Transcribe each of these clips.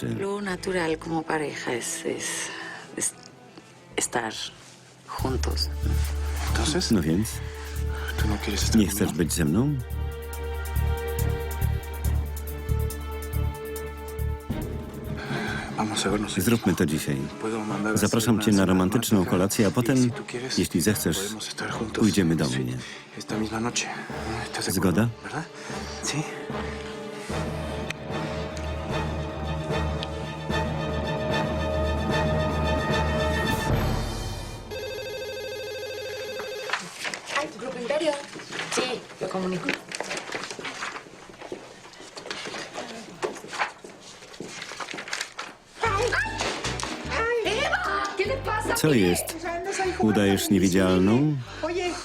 rzeczy. Lo natural como pareja es, es, es estar juntos. Entonces, No więc, ¿tú no quieres estar nie chcesz conmigo? być ze mną? Vamos a vernos. Zróbmy to dzisiaj. Puedo mandar a hacer Zapraszam una cię na cena romantyczną romántica kolację, a y potem, si tú quieres, jeśli zechcesz, podemos estar juntos. pójdziemy do Sí, mnie. Esta misma noche. ¿Estás de ¿Zgoda? ¿Verdad? Sí. Co jest? Udajesz niewidzialną?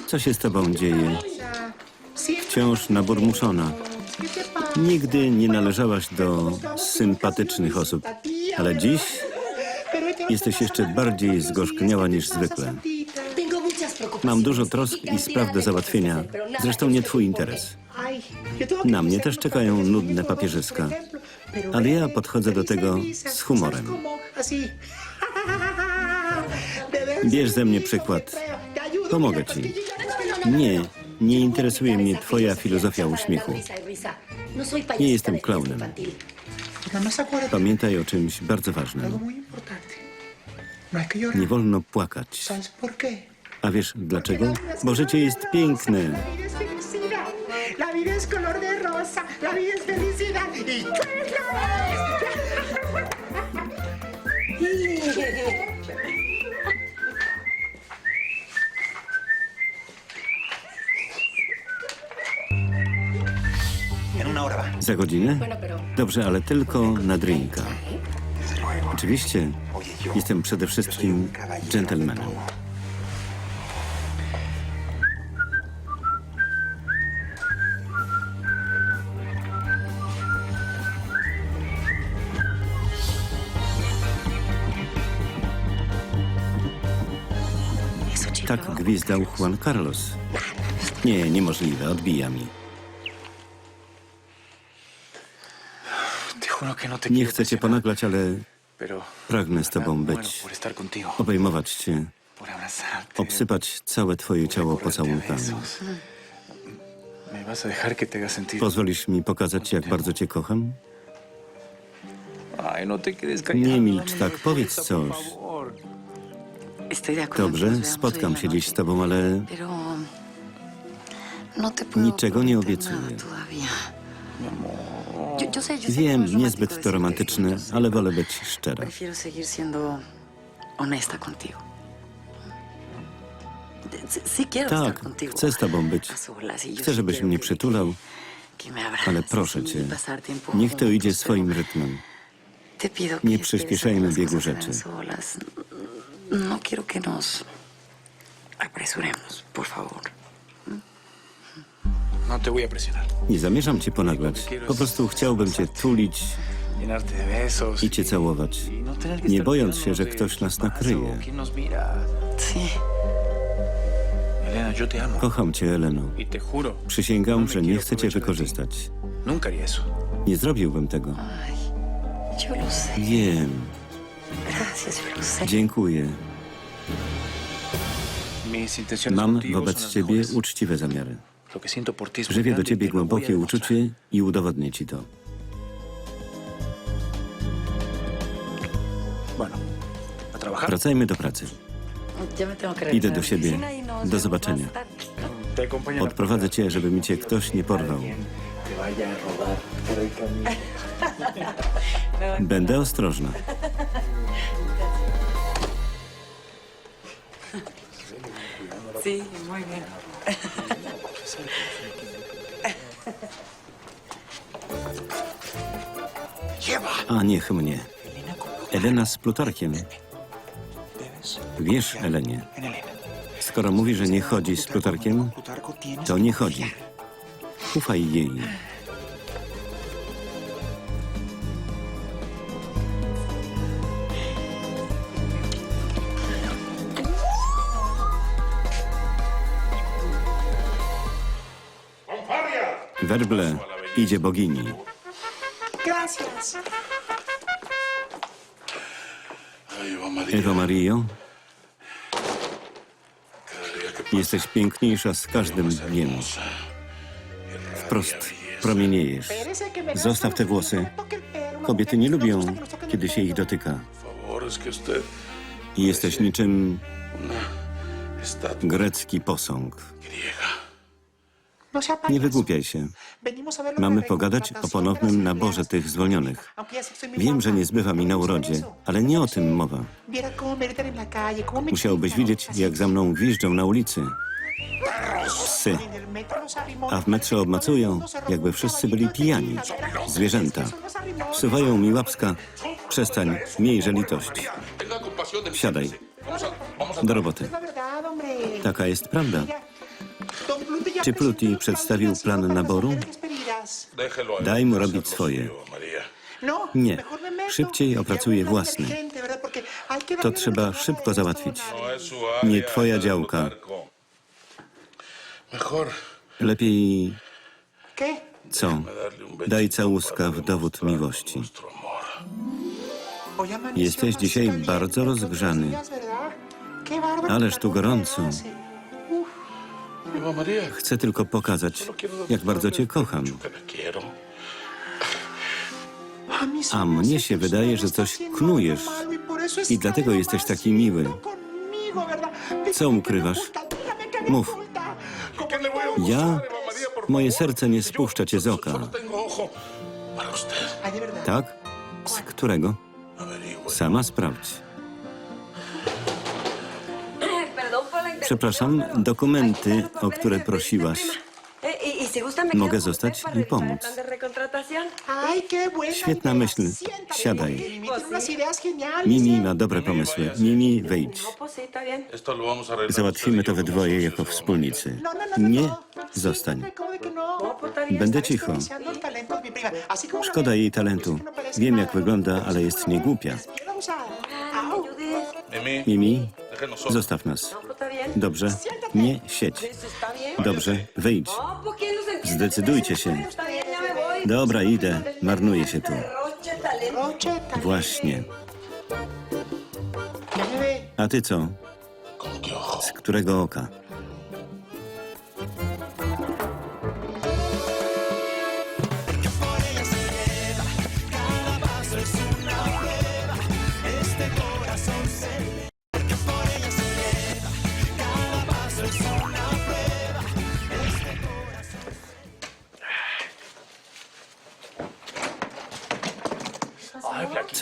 Co się z tobą dzieje? Wciąż naburmuszona. Nigdy nie należałaś do sympatycznych osób, ale dziś jesteś jeszcze bardziej zgorzkniała niż zwykle. Mam dużo trosk i spraw do załatwienia. Zresztą nie twój interes. Na mnie też czekają nudne papierzyska. Ale ja podchodzę do tego z humorem. Bierz ze mnie przykład. Pomogę ci. Nie, nie interesuje mnie twoja filozofia uśmiechu. Nie jestem klaunem. Pamiętaj o czymś bardzo ważnym. Nie wolno płakać. A wiesz dlaczego? Bo życie jest piękne. La Za godzinę? Dobrze, ale tylko na drinka. Oczywiście jestem przede wszystkim dżentelmenem. Tak gwizdał Juan Carlos. Nie, niemożliwe, odbija mi. Nie chcę cię ponaglać, ale pragnę z tobą być, obejmować cię, obsypać całe twoje ciało pocałunkami. Pozwolisz mi pokazać, jak bardzo cię kocham? Nie milcz tak, powiedz coś. Dobrze, spotkam się dziś z tobą, ale niczego nie obiecuję wiem, niezbyt to romantyczne, ale wolę być szczera. Tak, chcę z tobą być. Chcę, żebyś mnie przytulał, ale proszę y cię, pasar tiempo niech to idzie swoim rytmem. Nie przyspieszajmy biegu rzeczy. No quiero que nos apresuremos, por favor. No te voy a presionar. Nie zamierzam cię ponaglać. Po prostu chciałbym cię tulić Llenarte de besos. i cię całować. y no tener que Nie estar bojąc się, cuidándonos że de ktoś nas quién pasa nakryje. o quién nos mira. Sí. Elena, yo te amo. Kocham cię, Eleno. Y te juro, Przysięgam, że nie chcę cię wykorzystać. nunca haría eso. Nie zrobiłbym tego. Ay, yo lo sé. Wiem, Gracias, yo lo sé. dziękuję. Mis intenciones Mam contigo wobec las ciebie mejores. uczciwe zamiary. Żywię do y ciebie głębokie uczucie i udowodnię ci to. Wracajmy do pracy. Idę do siebie. nos Do zobaczenia. Odprowadzę cię, żeby mi cię ktoś nie porwał. Będę ostrożna. Sí, muy bien. A niech mnie. Elena z Plutarkiem. Wiesz, Elenie, skoro mówi, że nie chodzi z Plutarkiem, to nie chodzi. Ufaj jej. Werble, idzie bogini. Gracias. Ewa Mario, jesteś piękniejsza z każdym dniem. Wprost promieniejesz. Zostaw te włosy. Kobiety nie lubią, kiedy się ich dotyka. jesteś niczym grecki posąg. Nie wygłupiaj się. Mamy pogadać o ponownym naborze tych zwolnionych. Wiem, że nie zbywa mi na urodzie, ale nie o tym mowa. Musiałbyś widzieć, jak za mną gwiżdżą na ulicy. Psy. A w metrze obmacują, jakby wszyscy byli pijani. Zwierzęta. Wsuwają mi łapska. Przestań, miejże litość. Siadaj. Do roboty. Taka jest prawda. Czy Pluti przedstawił plan naboru? Daj mu robić swoje. Nie. Szybciej una własny. To trzeba szybko załatwić. Nie twoja działka. Lepiej co? Daj całuska w dowód miłości. Jesteś dzisiaj bardzo rozgrzany. Ależ tu gorąco. Chcę tylko pokazać, jak bardzo cię kocham. a mnie się wydaje, że coś knujesz. I dlatego jesteś taki miły. Co ukrywasz? Mów. oculta. Como ¿Qué le voy a todos. Ja? Moje serce nie spuszcza cię z oka. Tak? Z którego? Sama sprawdź. Przepraszam, dokumenty, o które prosiłaś. Mogę zostać i pomóc. Świetna myśl. Siadaj. Mimi ma dobre pomysły. Mimi, arreglar Załatwimy to we dwoje jako wspólnicy. No, no, no, Nie, zostań. Będę cicho. Szkoda jej talentu. Wiem, jak wygląda, ale jest niegłupia. Mimi. Zostaw nas. No. Dobrze? Nie siedź. Dobrze, wyjdź. Zdecydujcie się. Dobra, idę. Marnuję się tu. Właśnie. A ty co? Z którego oka?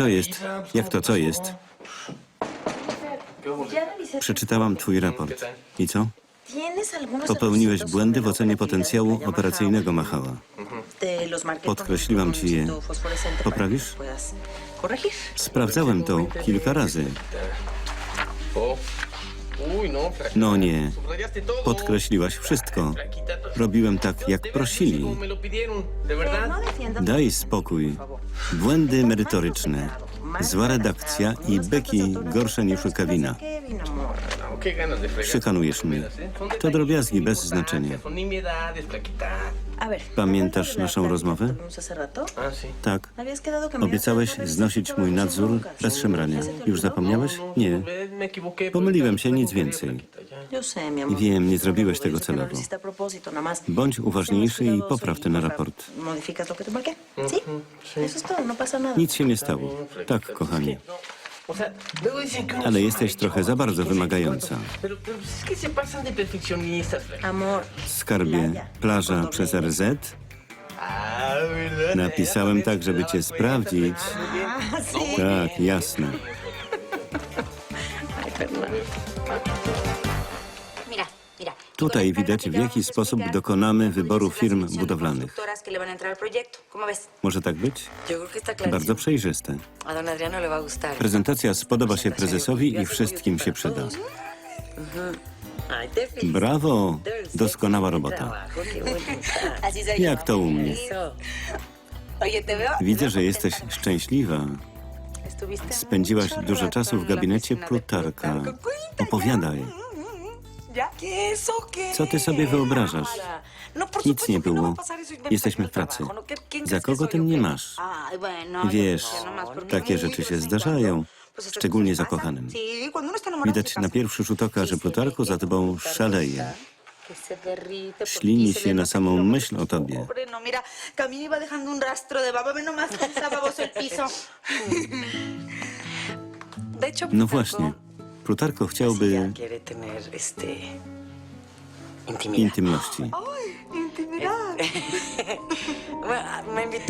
Co jest? Jak to co jest? Przeczytałam twój raport. I co? ¿Tienes algunos Popełniłeś błędy w ocenie potencjału operacyjnego marqué Podkreśliłam ci je. Poprawisz? Sprawdzałem to kilka razy. No, Flaquita. No nie. Podkreśliłaś wszystko. Robiłem tak, jak prosili. Daj spokój. Błędy merytoryczne. Zła redakcja i beki gorsze niż u Kevina. No. Szykanujesz mnie. Son To drobiazgi bez znaczenia. Pamiętasz ¿recuerdas la naszą rozmowę? Ah. Tak. Obiecałeś dar todo znosić mój nadzór bez szemrania. ¿Ya se te Już zapomniałeś? No, Nie. Pomyliłem się, nic więcej. Wiem, nie zrobiłeś tego no celowo. Bądź uważniejszy i popraw ten raport. No. Nic się nie stało. Tak, kochanie. Ale es jesteś trochę za bardzo wymagająca. Amor. Skarbie, plaża przez RZ? Napisałem tak, żeby cię sprawdzić. Ah, sí. Tak, jasne. Ay. Tutaj widać, w jaki sposób dokonamy wyboru firm budowlanych. Może tak być? Bardzo przejrzyste. Prezentacja spodoba się prezesowi i wszystkim się przyda. Brawo! Doskonała robota. Jak to u mnie? Widzę, że jesteś szczęśliwa. Spędziłaś dużo czasu w gabinecie Plutarka. Opowiadaj. Co ty sobie wyobrażasz? No, Nic nie no było. y Jesteśmy w pracy. ¿no? ¿Qué- quién Za kogo ty mnie masz? Wiesz, takie rzeczy się zdarzają, szczególnie zakochanym. Widać na pierwszy rzut oka, że Plutarko za tobą szaleje. Ślini się na samą myśl o tobie. No, No właśnie. Plutarko chciałby intymności.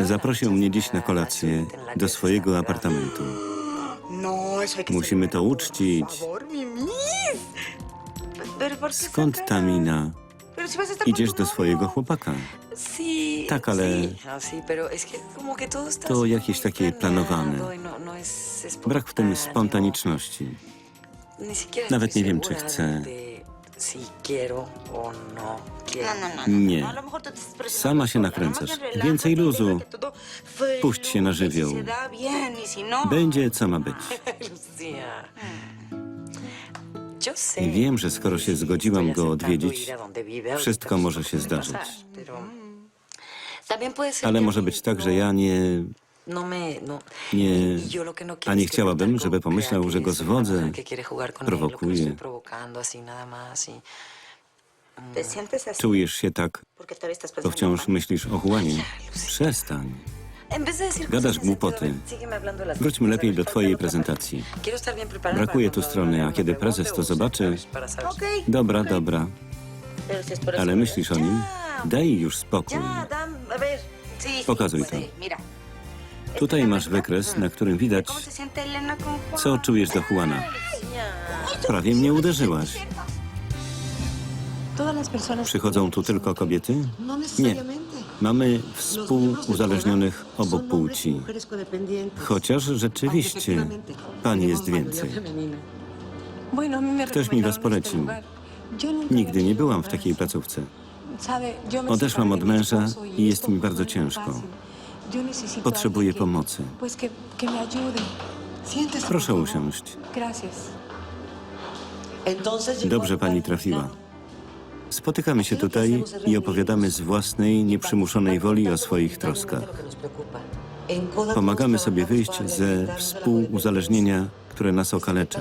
Zaprosił mnie dziś na kolację do swojego apartamentu. No, Musimy to uczcić. Por favor, Mimis. Pero ¿por qué Skąd ta mina? Idziesz do swojego chłopaka. Tak, ale- está To jakieś takie planowane. y no, no Brak w tym spontaniczności. Nawet nie wiem, czy chcę. no. No, no, Nie. Sama się nakręcasz. Więcej luzu. Puść się na żywioł. y Będzie co ma być. I wiem, że skoro się zgodziłam go odwiedzić, wszystko może się zdarzyć. Ale może być tak, że ja nie. Nie... Y yo lo que no A nie chciałabym, żeby pomyślał, że go zwodzę, prowokuję. y... así Czujesz się tak, pensando wciąż myślisz o Juanie. Przestań. Gadasz głupoty. Wróćmy lepiej do twojej prezentacji. Brakuje tu strony, a kiedy prezes to zobaczy... Dobra, dobra, ale myślisz o nim? Daj już spokój. Pokazuj to. Tutaj masz wykres, na którym widać, co czujesz do Juana. Prawie mnie uderzyłaś. Przychodzą tu tylko kobiety? Nie. Mamy współuzależnionych obu płci. Chociaż rzeczywiście pan jest więcej. Ktoś mi was polecił. Nigdy nie byłam w takiej placówce. Odeszłam od męża i jest mi bardzo ciężko. Potrzebuję pomocy. Proszę usiąść. Dobrze pani trafiła. Spotykamy się tutaj i opowiadamy z własnej, nieprzymuszonej woli o swoich troskach. Pomagamy sobie wyjść ze współuzależnienia, które nas okalecza.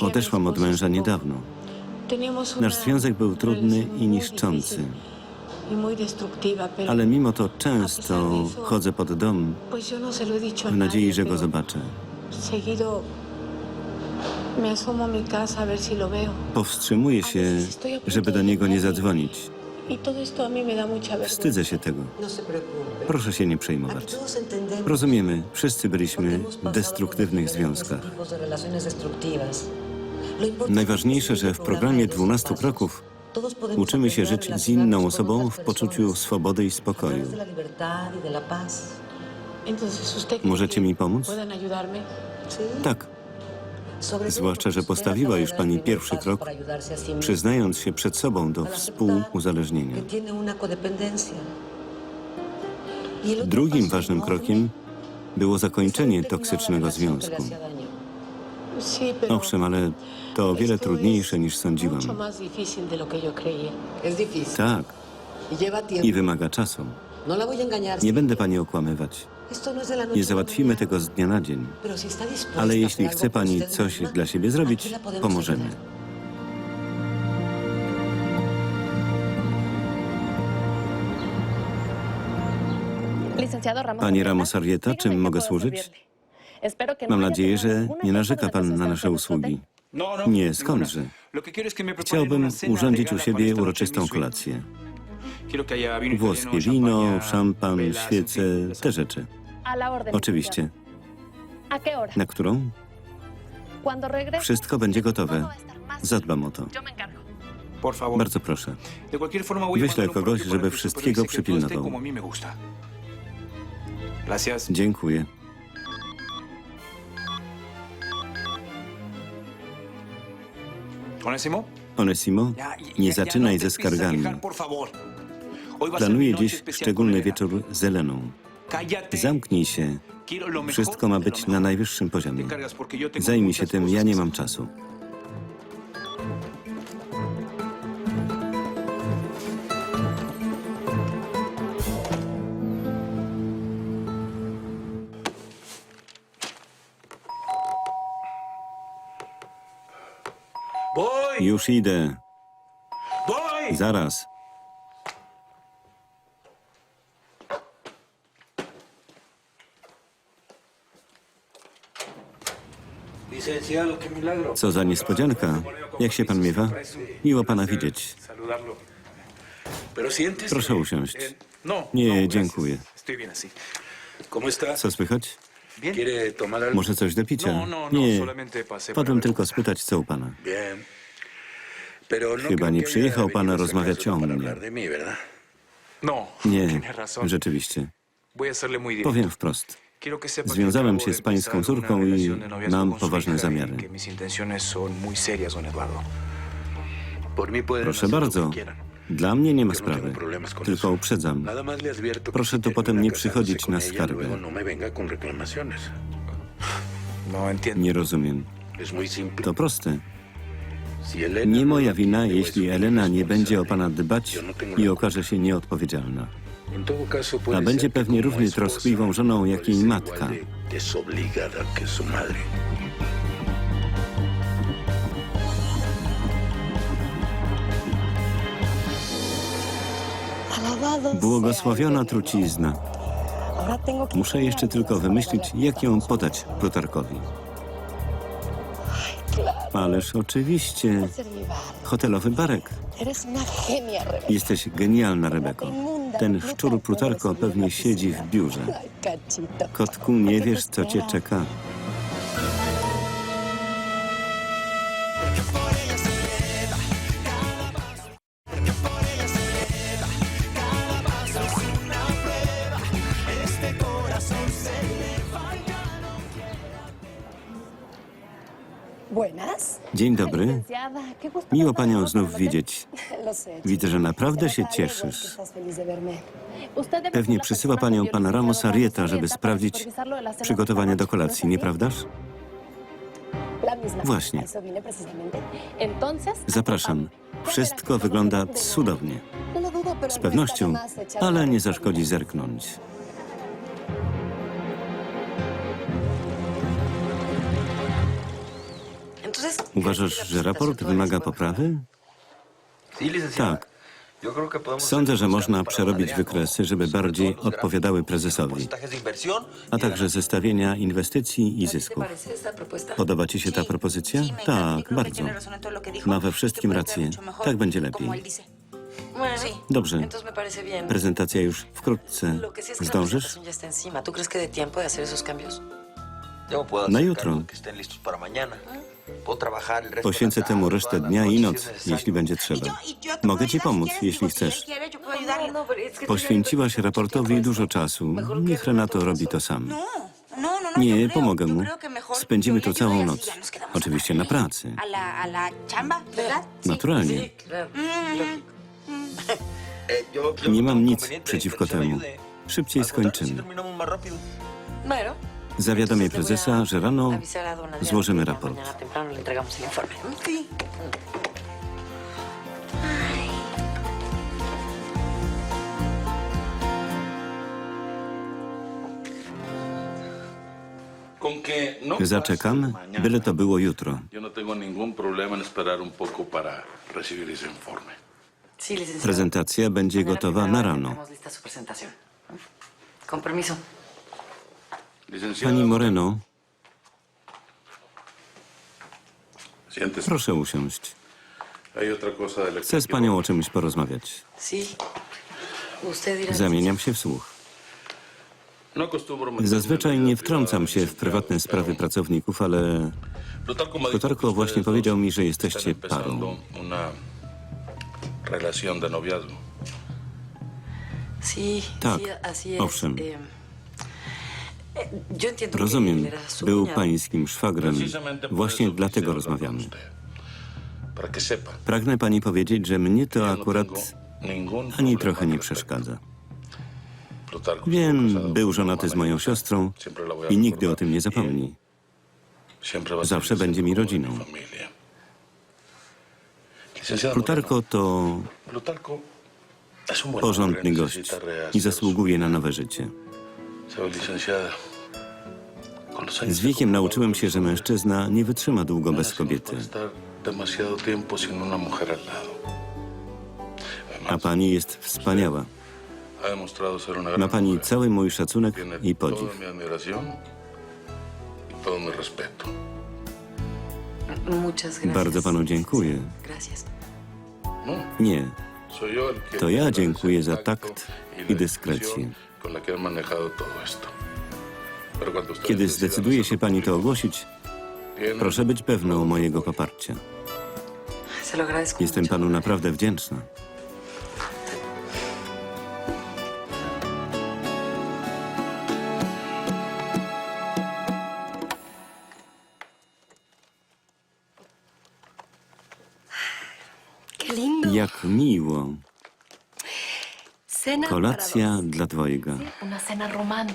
Odeszłam od męża niedawno. Nasz związek był trudny i niszczący, ale mimo to często chodzę pod dom no w nadziei, że go zobaczę. Powstrzymuję się, żeby do niego nie zadzwonić. Y mucha vergüenza. Wstydzę się tego. Proszę się nie przejmować. Rozumiemy, wszyscy byliśmy w destruktywnych związkach. Najważniejsze, że w programie 12 kroków uczymy się żyć z inną osobą w poczuciu swobody i spokoju. Entonces, ¿usted cree Możecie mi pomóc? Tak, zwłaszcza, że postawiła już pani pierwszy krok, przyznając się przed sobą do współuzależnienia. Drugim ważnym krokiem było zakończenie toksycznego związku. Owszem, ale to o wiele trudniejsze niż sądziłam. Tak, i wymaga czasu. Nie będę pani okłamywać. Nie załatwimy tego z dnia na dzień. Ale jeśli chce pani coś dla siebie zrobić, pomożemy. Panie Ramos Arrieta, czym mogę służyć? Mam nadzieję, że nie narzeka pan na nasze usługi. Nie, skądże? Chciałbym urządzić u siebie uroczystą kolację. Włoskie wino, szampan, świece, te rzeczy. Oczywiście. Na którą? Wszystko będzie gotowe. Zadbam o to. Bardzo proszę. Wyślę kogoś, żeby wszystkiego przypilnował. Dziękuję. Onesimo, nie zaczynaj ze skargami. Planuję dziś szczególny wieczór z Eleną. Zamknij się. Wszystko ma być na najwyższym poziomie. Zajmij się tym, ja nie mam czasu. Już idę. Zaraz. Co za niespodzianka. Jak się pan miewa? Miło pana widzieć. Proszę usiąść. Eh, no. Nie, no, dziękuję. Co słychać? ¿Quiere tomar algo? Może coś do picia? No, no, no, Nie. Padłem tylko spytać, co u pana. Bien. Pero no Chyba creo nie que przyjechał haya pan venido a rozmawiać o para mnie. hablar de mí, ¿verdad? No, Nie, razón. rzeczywiście. Voy a serle muy directo. Powiem wprost. Quiero que sepa que Związałem acabo się de z pańską empezar una córką i relación de noviazgo mam con su poważne hija y zamiary. que mis intenciones son muy serias, don Eduardo. Por mí pueden Proszę hacer lo bardzo. quieran. Dla mnie nie ma no sprawy. Tylko uprzedzam. Proszę tu potem nie przychodzić na ella, skargę. no. No. Nie rozumiem. To proste. Nie moja wina, jeśli Elena nie będzie o pana dbać i okaże się nieodpowiedzialna. A będzie pewnie równie troskliwą żoną, jak jej matka. Błogosławiona trucizna. Muszę jeszcze tylko wymyślić, jak ją podać Plutarkowi. Ależ oczywiście. Hotelowy barek. Jesteś genialna, Rebeko. Ten szczur Plutarko pewnie siedzi w biurze. Kotku, nie wiesz, co cię czeka. Dzień dobry. Miło panią znów widzieć. Widzę, że naprawdę się cieszysz. Pewnie przysyła panią pan Ramos Arieta, żeby sprawdzić przygotowania do kolacji, nieprawdaż? Właśnie. Zapraszam. Wszystko wygląda cudownie. Z no pewnością, ale nie zaszkodzi zerknąć. Uważasz, że raport wymaga poprawy? Tak. Sądzę, że można przerobić wykresy, żeby bardziej odpowiadały prezesowi, a także zestawienia inwestycji i zysków. Podoba ci się ta propozycja? Tak, bardzo. Ma we wszystkim rację. Tak będzie lepiej. Dobrze. Prezentacja już wkrótce. Zdążysz? Na jutro. Poświęcę temu resztę dnia i noc, jeśli będzie trzeba. Mogę ci pomóc, jeśli chcesz. No, Poświęciłaś raportowi dużo czasu. Niech Renato robi to sam. No, Nie, pomogę mu. Spędzimy tu całą noc. Oczywiście na pracy. Naturalnie. Nie mam nic przeciwko temu. Szybciej skończymy. Zawiadomię prezesa, że rano złożymy raport. No Zaczekam, byle to było jutro. No. Prezentacja będzie gotowa na rano. tendremos Pani Moreno, proszę usiąść. Chcę z panią o czymś porozmawiać. Zamieniam się w słuch. No Zazwyczaj nie wtrącam się w prywatne sprawy pracowników, ale que właśnie powiedział mi, że jesteście parą. Tak, owszem. Rozumiem, był pańskim szwagrem. Właśnie dlatego rozmawiamy. Pragnę pani powiedzieć, że mnie to akurat ani trochę nie przeszkadza. Wiem, był żonaty z moją siostrą i nigdy o tym nie zapomni. Zawsze będzie mi rodziną. Plutarko to porządny gość i zasługuje na nowe życie. Z wiekiem nauczyłem się, że mężczyzna nie wytrzyma długo bez kobiety. A pani jest wspaniała. Ma pani cały mój szacunek i podziw. y. Bardzo panu dziękuję. No, Nie, To ja dziękuję za takt y i dyskrecję. Kiedy zdecyduje się pani to ogłosić, proszę być pewną mojego poparcia. Jestem panu naprawdę wdzięczna. Jak miło. Kolacja dla dwojga.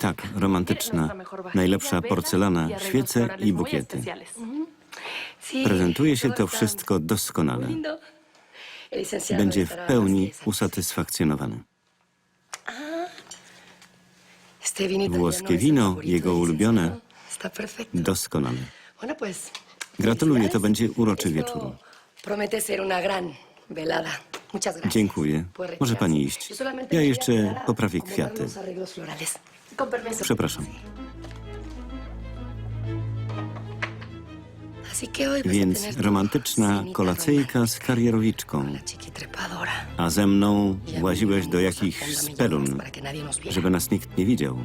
Tak, romantyczna. Najlepsza porcelana, świece i bukiety. Prezentuje się to wszystko doskonale. Będzie w pełni así, usatysfakcjonowany. Italiano Włoskie el wino, jego ulubione. Doskonale. Gratuluję, to będzie uroczy wieczór. Promete ser una gran velada. Dziękuję. Może pani iść. Ja jeszcze poprawię kwiaty. Przepraszam. Więc romantyczna kolacyjka z karierowiczką. A ze mną Y łaziłeś do jakichś spelun, żeby nas nikt nie widział.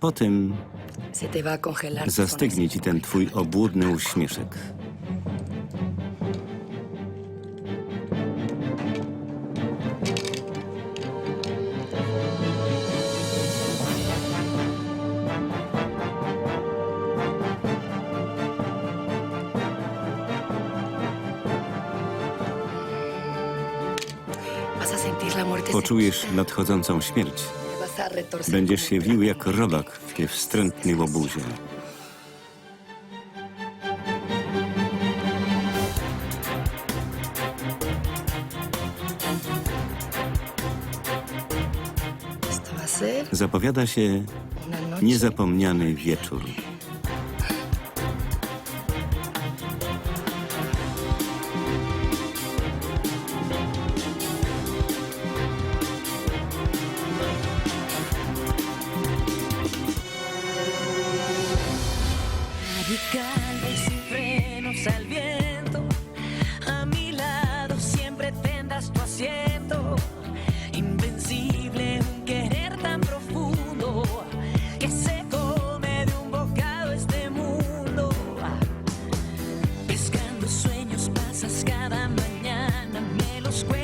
Po tym zastygnie ci ten twój obłudny uśmieszek. Poczujesz nadchodzącą śmierć. Będziesz się wił jak robak w tej wstrętnej łobuzie. Zapowiada się niezapomniany wieczór. Mañana, me los cuelgas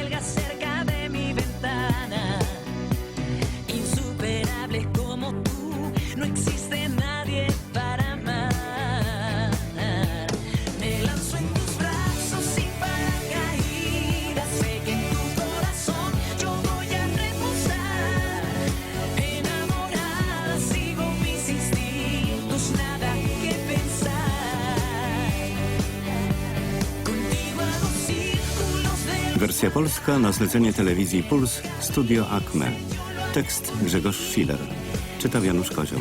polska na zlecenie telewizji Puls Studio Acme. Tekst Grzegorz Schiller. Czytał Janusz Kozioł.